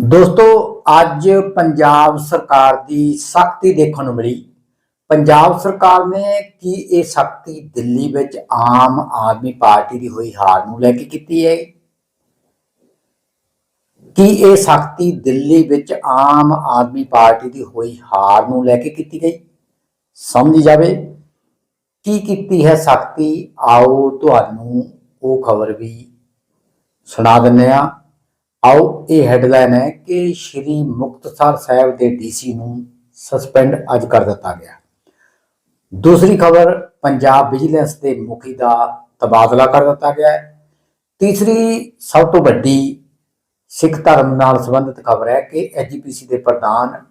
ਦੋਸਤੋ, ਅੱਜ ਪੰਜਾਬ ਸਰਕਾਰ ਦੀ ਸਖਤੀ ਦੇਖਣ ਨੂੰ ਮਿਲੀ। ਪੰਜਾਬ ਸਰਕਾਰ ਨੇ ਕੀ ਇਹ ਸਖਤੀ ਦਿੱਲੀ ਵਿੱਚ ਆਮ ਆਦਮੀ ਪਾਰਟੀ ਦੀ ਹੋਈ ਹਾਰ ਨੂੰ ਲੈ ਕੇ ਕੀਤੀ ਹੈ? ਕੀ ਇਹ ਸਖਤੀ ਦਿੱਲੀ ਵਿੱਚ ਆਮ ਆਦਮੀ ਪਾਰਟੀ ਦੀ ਹੋਈ ਹਾਰ ਨੂੰ ਲੈ ਕੇ ਕੀਤੀ ਗਈ? ਸਮਝ ਜਾਵੇ। ਕੀ ਕੀਤੀ ਹੈ ਸਖਤੀ? ਆਓ ਤੁਹਾਨੂੰ ਉਹ ਖਬਰ ਵੀ ਸੁਣਾ ਦਿੰਦੇ ਆ ਆਓ, ਇਹ ਹੈਡਲਾਈਨ ਹੈ ਕਿ ਸ਼੍ਰੀ ਮੁਕਤਸਰ ਸਾਹਿਬ ਦੇ ਡੀਸੀ ਨੂੰ ਸਸਪੈਂਡ ਅੱਜ ਕਰ ਦਿੱਤਾ ਗਿਆ। ਦੂਸਰੀ ਖਬਰ, ਪੰਜਾਬ ਵਿਜੀਲੈਂਸ ਦੇ ਮੁਖੀ ਦਾ ਤਬਾਦਲਾ ਕਰ ਦਿੱਤਾ ਗਿਆ ਹੈ। ਤੀਸਰੀ, ਸਭ ਤੋਂ ਵੱਡੀ ਸਿੱਖ ਧਰਮ ਨਾਲ ਸੰਬੰਧਿਤ ਖਬਰ ਹੈ ਕਿ ਐਜੀਪੀਸੀ ਦੇ ਪ੍ਰਧਾਨ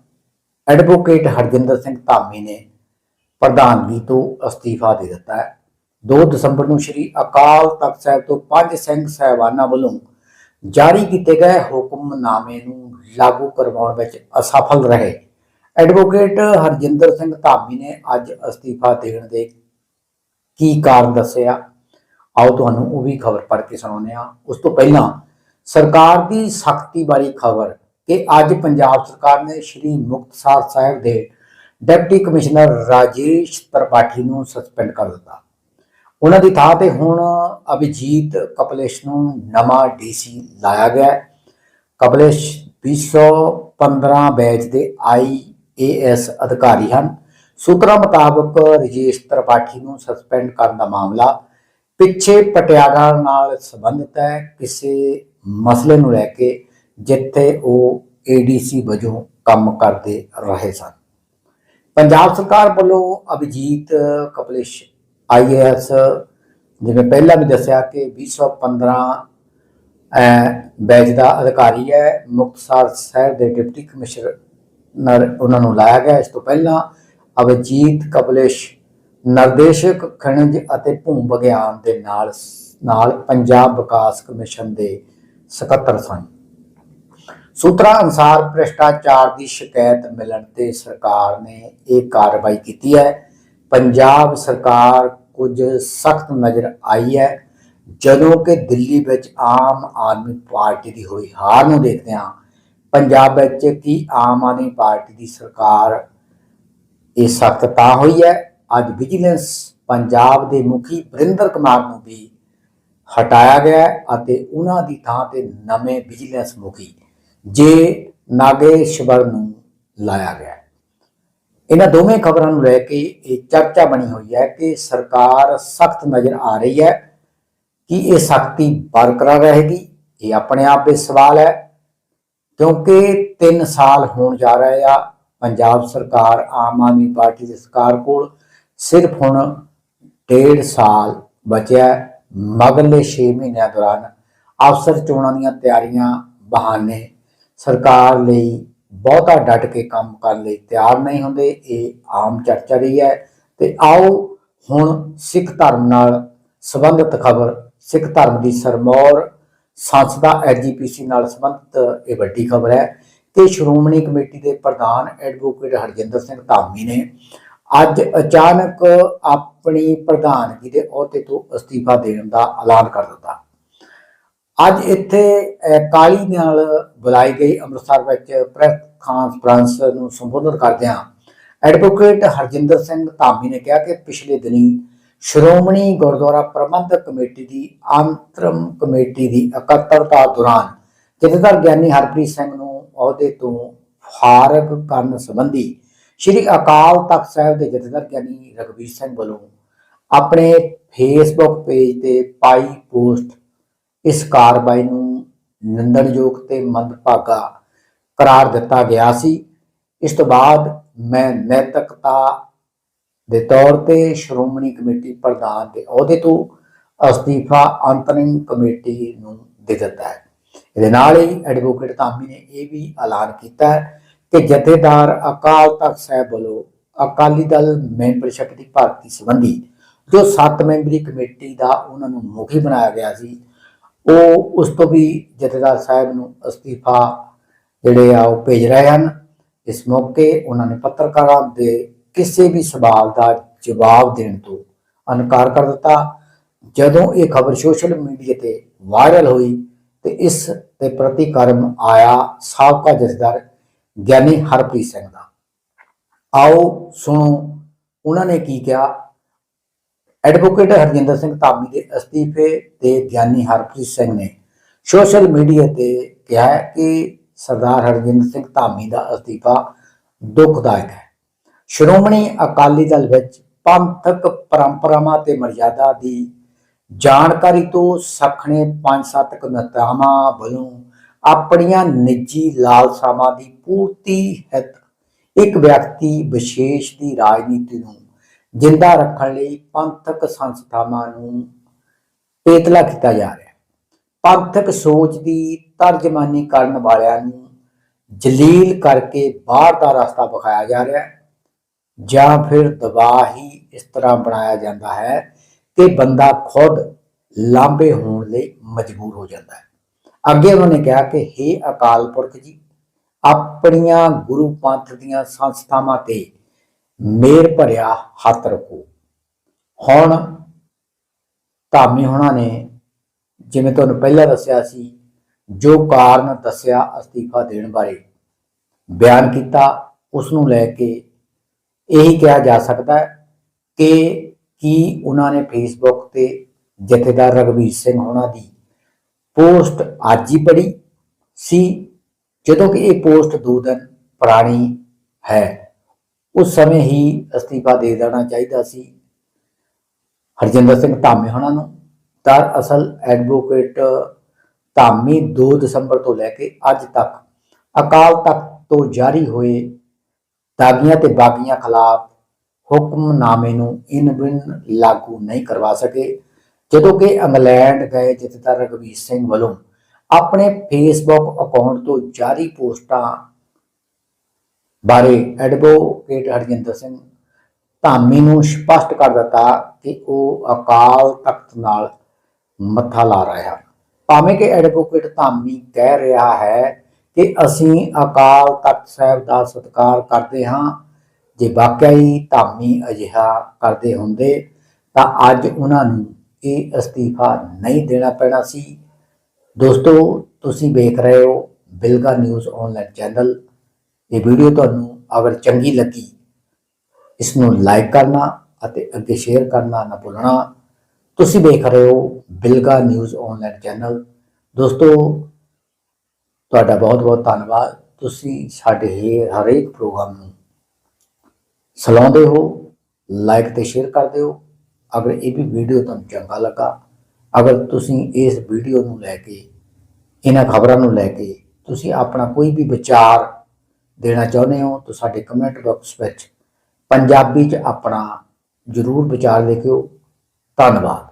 ਐਡਵੋਕੇਟ ਹਰਜਿੰਦਰ ਸਿੰਘ ਧਾਮੀ ਨੇ ਪ੍ਰਧਾਨਗੀ ਤੋਂ ਅਸਤੀਫਾ ਦੇ ਦਿੱਤਾ ਹੈ। 2 ਦਸੰਬਰ ਨੂੰ ਸ੍ਰੀ ਅਕਾਲ ਤਖਤ ਸਾਹਿਬ ਤੋਂ ਪੰਜ ਸਿੰਘ ਸਾਹਿਬਾਨਾਂ ਵੱਲੋਂ ਜਾਰੀ ਕੀਤੇ ਗਏ ਹੁਕਮਨਾਮੇ ਨੂੰ ਲਾਗੂ ਕਰਵਾਉਣ ਵਿੱਚ ਅਸਫਲ ਰਹੇ। ਐਡਵੋਕੇਟ ਹਰਜਿੰਦਰ ਸਿੰਘ ਧਾਮੀ ਨੇ ਅੱਜ ਅਸਤੀਫਾ ਦੇਣ ਦੇ ਕੀ ਕਾਰਨ ਦੱਸਿਆ? ਆਓ ਤੁਹਾਨੂੰ ਉਹ ਵੀ ਖਬਰ ਪੜ੍ਹ ਕੇ ਸੁਣਾਉਂਦੇ ਹਾਂ। ਉਸ ਤੋਂ ਪਹਿਲਾਂ ਸਰਕਾਰ ਦੀ ਸਖਤੀ ਵਾਲੀ ਖਬਰ ਕਿ ਅੱਜ ਪੰਜਾਬ ਸਰਕਾਰ ਨੇ ਸ਼੍ਰੀ ਮੁਕਤਸਰ ਸਾਹਿਬ ਦੇ ਡਿਪਟੀ ਕਮਿਸ਼ਨਰ ਰਾਜੇਸ਼ ਤ੍ਰਿਪਾਠੀ ਨੂੰ ਸਸਪੈਂਡ ਕਰ ਦਿੱਤਾ। ਉਹਨਾਂ ਦੀ ਥਾਂ ਤੇ ਹੁਣ ਅਭਿਜੀਤ ਕਪਲੇਸ਼ ਨੂੰ ਨਵਾਂ ਡੀਸੀ ਲਾਇਆ ਗਿਆ ਹੈ। ਕਪਲੇਸ਼ 215 ਬੈਚ ਦੇ ਆਈਏਐਸ ਅਧਿਕਾਰੀ ਹਨ। ਸੂਤਰਾਂ ਮੁਤਾਬਕ ਰਜੇਸ਼ ਤ੍ਰਿਪਾਠੀ ਨੂੰ ਸਸਪੈਂਡ ਕਰਨ ਦਾ ਮਾਮਲਾ ਪਿੱਛੇ ਪਟਿਆਲਾ ਨਾਲ ਸੰਬੰਧਿਤ ਹੈ। ਕਿਸੇ ਮਸਲੇ ਨੂੰ ਲੈ ਕੇ ਜਿੱਥੇ ਉਹ ਏਡੀਸੀ ਵਜੋਂ ਕੰਮ ਕਰਦੇ ਰਹੇ ਸਨ। ਪੰਜਾਬ ਸਰਕਾਰ ਵੱਲੋਂ ਅਭਿਜੀਤ ਕਪਲੇਸ਼ ਆਈਏਐਸ ਜਿਵੇਂ ਪਹਿਲਾਂ ਵੀ ਦੱਸਿਆ ਕਿ 2015 ਬੈਚ ਦਾ ਅਧਿਕਾਰੀ ਹੈ, ਮੁਕਤਸਰ ਸਾਹਿਬ ਦੇ ਡਿਪਟੀ ਕਮਿਸ਼ਨਰ ਉਹਨਾਂ ਨੂੰ ਲਾਇਆ ਗਿਆ। ਇਸ ਤੋਂ ਪਹਿਲਾਂ ਅਭਿਜੀਤ, ਕਪਲੇਸ਼, ਨਿਰਦੇਸ਼ਕ, ਖਣਿਜ ਅਤੇ ਭੂ ਵਿਗਿਆਨ ਦੇ ਨਾਲ ਨਾਲ ਪੰਜਾਬ ਵਿਕਾਸ ਕਮਿਸ਼ਨ ਦੇ ਸਕੱਤਰ ਸਨ। ਸੂਤਰਾਂ ਅਨੁਸਾਰ ਭ੍ਰਿਸ਼ਟਾਚਾਰ ਦੀ ਸ਼ਿਕਾਇਤ ਮਿਲਣ ਤੇ ਸਰਕਾਰ ਨੇ ਇਹ ਕਾਰਵਾਈ ਕੀਤੀ ਹੈ। ਪੰਜਾਬ ਸਰਕਾਰ ਕੁਝ ਸਖਤ ਨਜ਼ਰ ਆਈ ਹੈ। ਜਦੋਂ ਕਿ ਦਿੱਲੀ ਵਿੱਚ ਆਮ ਆਦਮੀ ਪਾਰਟੀ ਦੀ ਹੋਈ ਹਾਰ ਨੂੰ ਦੇਖਦੇ ਹਾਂ, ਪੰਜਾਬ ਵਿੱਚ ਕੀ ਆਮ ਆਦਮੀ ਪਾਰਟੀ ਦੀ ਸਰਕਾਰ ਇਹ ਸਖਤ ਤਾਂ ਹੋਈ ਹੈ। ਅੱਜ ਵਿਜੀਲੈਂਸ ਪੰਜਾਬ ਦੇ ਮੁਖੀ ਵਰਿੰਦਰ ਕੁਮਾਰ ਨੂੰ ਵੀ ਹਟਾਇਆ ਗਿਆ ਅਤੇ ਉਹਨਾਂ ਦੀ ਥਾਂ ਤੇ ਨਵੇਂ ਵਿਜੀਲੈਂਸ ਮੁਖੀ ਜੇ ਨਾਗੇਸ਼ਵਰ ਨੂੰ ਲਾਇਆ ਗਿਆ। ਇਹਨਾਂ ਦੋਵੇਂ ਖਬਰਾਂ ਨੂੰ ਲੈ ਕੇ ਇਹ ਚਰਚਾ ਬਣੀ ਹੋਈ ਹੈ ਕਿ ਸਰਕਾਰ ਸਖਤ ਨਜ਼ਰ ਆ ਰਹੀ ਹੈ ਕਿ ਇਹ ਸਖਤੀ ਬਰਕਰਾਰ ਰਹੇਗੀ ਇਹ ਆਪਣੇ ਆਪ ਵਿੱਚ ਸਵਾਲ ਹੈ, ਕਿਉਂਕਿ 3 ਸਾਲ ਹੋਣ ਜਾ ਰਹੇ ਆ, ਪੰਜਾਬ ਸਰਕਾਰ, ਆਮ ਆਦਮੀ ਪਾਰਟੀ ਦੀ ਸਰਕਾਰ ਕੋਲ ਸਿਰਫ ਹੁਣ 1.5 ਸਾਲ ਬਚਿਆ ਹੈ। ਮਗਰਲੇ 6 ਮਹੀਨਿਆਂ ਦੌਰਾਨ ਅਫਸਰ ਚੋਣਾਂ ਦੀਆਂ ਤਿਆਰੀਆਂ ਬਹਾਨੇ ਸਰਕਾਰ ਲਈ ਬਹੁਤਾ ਡਟ ਕੇ ਕੰਮ ਕਰਨ ਲਈ ਤਿਆਰ ਨਹੀਂ ਹੁੰਦੇ, ਇਹ ਆਮ ਚਰਚਾ ਰਹੀ ਹੈ। ਤੇ ਆਓ ਹੁਣ ਸਿੱਖ ਧਰਮ ਨਾਲ ਸੰਬੰਧਿਤ ਖਬਰ, ਸਿੱਖ ਧਰਮ ਦੀ ਸਰਮੌਰ ਸੰਸਦਾ ਐਜੀਪੀਸੀ ਨਾਲ ਸੰਬੰਧਿਤ ਇਹ ਵੱਡੀ ਖਬਰ ਹੈ ਕਿ ਸ਼੍ਰੋਮਣੀ ਕਮੇਟੀ ਦੇ ਪ੍ਰਧਾਨ ਐਡਵੋਕੇਟ ਹਰਜਿੰਦਰ ਸਿੰਘ ਧਾਮੀ ਨੇ ਅੱਜ ਅਚਾਨਕ ਆਪਣੀ ਪ੍ਰਧਾਨਗੀ ਦੇ ਅਹੁਦੇ ਤੋਂ ਅਸਤੀਫਾ ਦੇਣ ਦਾ ਐਲਾਨ ਕਰ ਦਿੱਤਾ। ਅੱਜ ਇੱਥੇ ਅਹ, ਕਾਲੀ ਨਾਲ ਬੁਲਾਈ ਗਈ ਅੰਮ੍ਰਿਤਸਰ ਵਿੱਚ ਪ੍ਰੈਸ ਕਾਨਫਰੰਸ ਨੂੰ ਸੰਬੋਧਨ ਕਰਦਿਆਂ ਐਡਵੋਕੇਟ ਹਰਜਿੰਦਰ ਸਿੰਘ ਧਾਮੀ ਨੇ ਕਿਹਾ ਕਿ ਪਿਛਲੇ ਦਿਨੀ ਸ਼੍ਰੋਮਣੀ ਗੁਰਦੁਆਰਾ ਪ੍ਰਬੰਧਕ ਕਮੇਟੀ ਦੀ ਅੰਤਰਮ ਕਮੇਟੀ ਦੀ ਇਕੱਤਰਤਾ ਦੌਰਾਨ ਜਥੇਦਾਰ ਗਿਆਨੀ ਹਰਪ੍ਰੀਤ ਸਿੰਘ ਨੂੰ ਅਹੁਦੇ ਤੋਂ ਫਾਰਗ ਕਰਨ ਸੰਬੰਧੀ ਸ਼੍ਰੀ ਅਕਾਲ ਤਖਤ ਸਾਹਿਬ ਦੇ ਜਥੇਦਾਰ ਗਿਆਨੀ ਰਘਵੀਰ ਸਿੰਘ ਵੱਲੋਂ ਆਪਣੇ ਫੇਸਬੁੱਕ ਪੇਜ ਤੇ ਪਾਈ ਪੋਸਟ ਇਸ ਕਾਰਵਾਈ ਨੂੰ ਨਿੰਦਣਯੋਗ ਤੇ ਮੰਦਭਾਗਾ ਕਰਾਰ ਦਿੱਤਾ ਗਿਆ ਸੀ। ਇਸ ਤੋਂ ਬਾਅਦ ਮੈਂ ਨੈਤਿਕਤਾ ਦੇ ਤੌਰ ਤੇ ਸ਼੍ਰੋਮਣੀ ਕਮੇਟੀ ਪ੍ਰਧਾਨ ਦੇ ਅਹੁਦੇ ਤੋਂ ਅਸਤੀਫਾ ਅੰਤਰਿਮ ਕਮੇਟੀ ਨੂੰ ਦੇ ਦਿੱਤਾ ਹੈ। ਇਹਦੇ ਨਾਲ ਹੀ ਐਡਵੋਕੇਟ ਧਾਮੀ ਨੇ ਇਹ ਵੀ ਐਲਾਨ ਕੀਤਾ ਹੈ ਕਿ ਜਥੇਦਾਰ ਅਕਾਲ ਤਖਤ ਸਾਹਿਬ ਵੱਲੋਂ ਅਕਾਲੀ ਦਲ ਮੈਂਬਰਸ਼ਿਪ ਦੀ ਭਰਤੀ ਸੰਬੰਧੀ ਜੋ 7 ਮੈਂਬਰੀ ਕਮੇਟੀ ਦਾ ਉਹਨਾਂ ਨੂੰ ਮੁਖੀ ਬਣਾਇਆ ਗਿਆ ਸੀ ਉਹ ਉਸ ਤੋਂ ਵੀ ਜਥੇਦਾਰ ਸਾਹਿਬ ਨੂੰ ਅਸਤੀਫਾ ਜਿਹੜੇ ਆ ਉਹ ਭੇਜ ਰਹੇ ਹਨ। ਇਸ ਮੌਕੇ ਉਹਨਾਂ ਨੇ ਪੱਤਰਕਾਰਾਂ ਦੇ ਕਿਸੇ ਵੀ ਸਵਾਲ ਦਾ ਜਵਾਬ ਦੇਣ ਤੋਂ ਇਨਕਾਰ ਕਰ ਦਿੱਤਾ। ਜਦੋਂ ਇਹ ਖਬਰ ਸੋਸ਼ਲ ਮੀਡੀਆ ਤੇ ਵਾਇਰਲ ਹੋਈ ਤੇ ਇਸ ਤੇ ਪ੍ਰਤੀਕਰਮ ਆਇਆ ਸਾਬਕਾ ਜਥੇਦਾਰ ਗਿਆਨੀ ਹਰਪ੍ਰੀਤ ਸਿੰਘ ਦਾ। ਆਓ ਸੁਣੋ, ਉਹਨਾਂ ਨੇ ਕੀ ਕਿਹਾ? ਐਡਵੋਕੇਟ ਹਰਜਿੰਦਰ ਸਿੰਘ ਧਾਮੀ ਦੇ ਅਸਤੀਫੇ ਤੇ ਗਿਆਨੀ ਹਰਪ੍ਰੀਤ ਸਿੰਘ ਨੇ ਸੋਸ਼ਲ ਮੀਡੀਆ ਤੇ ਕਿਹਾ ਕਿ ਸਰਦਾਰ ਹਰਜਿੰਦਰ ਸਿੰਘ ਧਾਮੀ ਦਾ ਅਸਤੀਫਾ ਦੁਖਦਾਇਕ ਹੈ। ਸ਼੍ਰੋਮਣੀ ਅਕਾਲੀ ਦਲ ਵਿੱਚ ਪੰਥਕ ਪਰੰਪਰਾਵਾਂ ਤੇ ਮਰਜ਼ਾਦਾ ਦੀ ਜਾਣਕਾਰੀ ਤੋਂ ਸਖਣੇ ਪੰਜ ਸੱਤ ਕਨਤਾਵਾਂ ਵੱਲੋਂ ਆਪਣੀਆਂ ਨਿੱਜੀ ਲਾਲਸਾਵਾਂ ਦੀ ਪੂਰਤੀ ਹਿੱਤ ਇੱਕ ਵਿਅਕਤੀ ਵਿਸ਼ੇਸ਼ ਦੀ ਰਾਜਨੀਤੀ ਨੂੰ ਜਿੰਦਾ ਰੱਖਣ ਲਈ ਪੰਥਕ ਸੰਸਥਾਵਾਂ ਨੂੰ ਪੇਤਲਾ ਕੀਤਾ ਜਾ ਰਿਹਾ ਹੈ। ਪੰਥਕ ਸੋਚ ਦੀ ਤਰਜਮਾਨੀ ਕਰਨ ਵਾਲਿਆਂ ਨੂੰ ਜਲੀਲ ਕਰਕੇ ਬਾਹਰ ਦਾ ਰਸਤਾ ਵਿਖਾਇਆ ਜਾ ਰਿਹਾ ਹੈ, ਜਾਂ ਫਿਰ ਦਬਾਅ ਹੀ ਇਸ ਤਰ੍ਹਾਂ ਬਣਾਇਆ ਜਾਂਦਾ ਹੈ ਕਿ ਬੰਦਾ ਖੁਦ ਲਾਂਬੇ ਹੋਣ ਲਈ ਮਜਬੂਰ ਹੋ ਜਾਂਦਾ ਹੈ। ਅੱਗੇ ਉਹਨਾਂ ਨੇ ਕਿਹਾ ਕਿ हे ਅਕਾਲ ਪੁਰਖ ਜੀ, ਆਪਣੀਆਂ ਗੁਰੂ ਪੰਥ ਦੀਆਂ ਸੰਸਥਾਵਾਂ ਤੇ ਮੇਰ ਭਰਿਆ ਹੱਥ ਰੱਖੋ। ਹੁਣ ਧਾਮੀ ਹੋਣਾ ਨੇ ਜਿਵੇਂ ਤੁਹਾਨੂੰ ਪਹਿਲਾਂ ਦੱਸਿਆ ਸੀ, ਜੋ ਕਾਰਨ ਦੱਸਿਆ ਅਸਤੀਫਾ ਦੇਣ ਬਾਰੇ ਬਿਆਨ ਕੀਤਾ, ਉਸ ਨੂੰ ਲੈ ਕੇ ਇਹੀ ਕਿਹਾ ਜਾ ਸਕਦਾ ਹੈ ਕਿ ਕੀ ਉਹਨਾਂ ਨੇ ਫੇਸਬੁੱਕ ਤੇ ਜਥੇਦਾਰ ਰਗਵੀਰ ਸਿੰਘ ਹੋਣਾ ਦੀ ਪੋਸਟ ਅੱਜ ਹੀ ਪੜੀ ਸੀ, ਜਦੋਂ ਕਿ ਇਹ ਪੋਸਟ ਦੋ ਦਿਨ ਪੁਰਾਣੀ ਹੈ। ਉਸ ਸਮੇਂ ਹੀ ਅਸਤੀਫਾ ਦੇ ਦੇਣਾ ਚਾਹੀਦਾ ਸੀ। ਹਰਜਿੰਦਰ ਸਿੰਘ ਧਾਮੀ ਹੋਣਾ ਨੂੰ ਦਰ ਅਸਲ ਐਡਵੋਕੇਟ ਧਾਮੀ 2 ਦਸੰਬਰ ਤੋਂ ਲੈ ਕੇ ਅੱਜ ਤੱਕ ਅਕਾਲ ਤਖਤ ਤੋਂ ਜਾਰੀ ਹੋਏ ਦਾਗੀਆਂ ਤੇ ਬਾਗੀਆਂ ਖਿਲਾਫ ਹੁਕਮਨਾਮੇ ਨੂੰ ਇਨ ਬਿਨ ਲਾਗੂ ਨਹੀਂ ਕਰਵਾ ਸਕੇ। ਜਦੋਂ ਕਿ ਇੰਗਲੈਂਡ ਗਏ ਜਥੇਦਾਰ ਰਗਵੀਰ ਸਿੰਘ ਵੱਲੋਂ ਆਪਣੇ ਫੇਸਬੁੱਕ ਅਕਾਊਂਟ ਤੋਂ ਜਾਰੀ ਪੋਸਟਾਂ ਬਾਰੇ ਐਡਵੋਕੇਟ ਹਰਜਿੰਦਰ ਸਿੰਘ ਧਾਮੀ ਨੂੰ ਸਪਸ਼ਟ ਕਰ ਦਿੱਤਾ ਕਿ ਉਹ ਅਕਾਲ ਤਖਤ ਨਾਲ ਮੱਥਾ ਲਾ ਰਿਹਾ। ਹੈ ਭਾਵੇਂ ਕਿ ਐਡਵੋਕੇਟ ਧਾਮੀ ਕਹਿ ਰਿਹਾ ਹੈ ਕਿ ਅਸੀਂ ਅਕਾਲ ਤਖਤ ਸਾਹਿਬ ਦਾ ਸਤਿਕਾਰ ਕਰਦੇ ਹਾਂ, ਜੇ ਵਾਕਿਆ ਹੀ ਧਾਮੀ ਅਜਿਹਾ ਕਰਦੇ ਹੁੰਦੇ, ਤਾਂ ਅੱਜ ਉਹਨਾਂ ਨੂੰ ਇਹ ਅਸਤੀਫਾ ਨਹੀਂ ਦੇਣਾ ਪੈਣਾ ਸੀ। ਦੋਸਤੋ, ਤੁਸੀਂ ਵੇਖ ਰਹੇ ਹੋ ਬਿਲਗਾ ਨਿਊਜ਼ ਆਨਲਾਈਨ ਚੈਨਲ ਇਹ ਵੀਡੀਓ ਤੁਹਾਨੂੰ ਅਗਰ ਚੰਗੀ ਲੱਗੀ ਇਸ ਨੂੰ ਲਾਈਕ ਕਰਨਾ ਅਤੇ ਅੱਗੇ ਸ਼ੇਅਰ ਕਰਨਾ ਨਾ ਭੁੱਲਣਾ। ਤੁਸੀਂ ਵੇਖ ਰਹੇ ਹੋ ਬਿਲਗਾ ਨਿਊਜ਼ ਆਨਲਾਈਨ ਚੈਨਲ ਦੋਸਤੋ, ਤੁਹਾਡਾ ਬਹੁਤ ਬਹੁਤ ਧੰਨਵਾਦ। ਤੁਸੀਂ ਸਾਡੇ ਹਰੇਕ ਪ੍ਰੋਗਰਾਮ ਨੂੰ ਸਲਾਉਂਦੇ ਹੋ ਲਾਈਕ ਤੇ ਸ਼ੇਅਰ ਕਰਦੇ ਹੋ। ਅਗਰ ਇਹ ਵੀ ਵੀਡੀਓ ਤੁਹਾਨੂੰ ਚੰਗਾ ਲੱਗਾ, ਅਗਰ ਤੁਸੀਂ ਇਸ ਵੀਡੀਓ ਨੂੰ ਲੈ ਕੇ, ਇਹਨਾਂ ਖਬਰਾਂ ਨੂੰ ਲੈ ਕੇ ਤੁਸੀਂ ਆਪਣਾ ਕੋਈ ਵੀ ਵਿਚਾਰ ਦੇਣਾ ਚਾਹੁੰਦੇ ਹੋ, ਤਾਂ ਸਾਡੇ ਕਮੈਂਟ ਬਾਕਸ ਵਿੱਚ ਪੰਜਾਬੀ 'ਚ ਆਪਣਾ ਜ਼ਰੂਰ ਵਿਚਾਰ ਲਿਖਿਓ ਧੰਨਵਾਦ।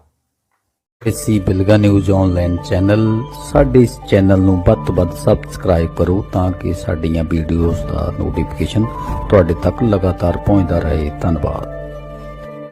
ਇਸੀ ਬਿਲਗਾ ਨਿਊਜ਼ ਆਨਲਾਈਨ ਚੈਨਲ ਸਾਡੇ ਇਸ ਚੈਨਲ ਨੂੰ ਵੱਧ ਤੋਂ ਵੱਧ ਸਬਸਕ੍ਰਾਈਬ ਕਰੋ ਤਾਂ ਕਿ ਸਾਡੀਆਂ ਵੀਡੀਓਜ਼ ਦਾ ਨੋਟੀਫਿਕੇਸ਼ਨ ਤੁਹਾਡੇ ਤੱਕ ਲਗਾਤਾਰ ਪਹੁੰਚਦਾ ਰਹੇ। ਧੰਨਵਾਦ।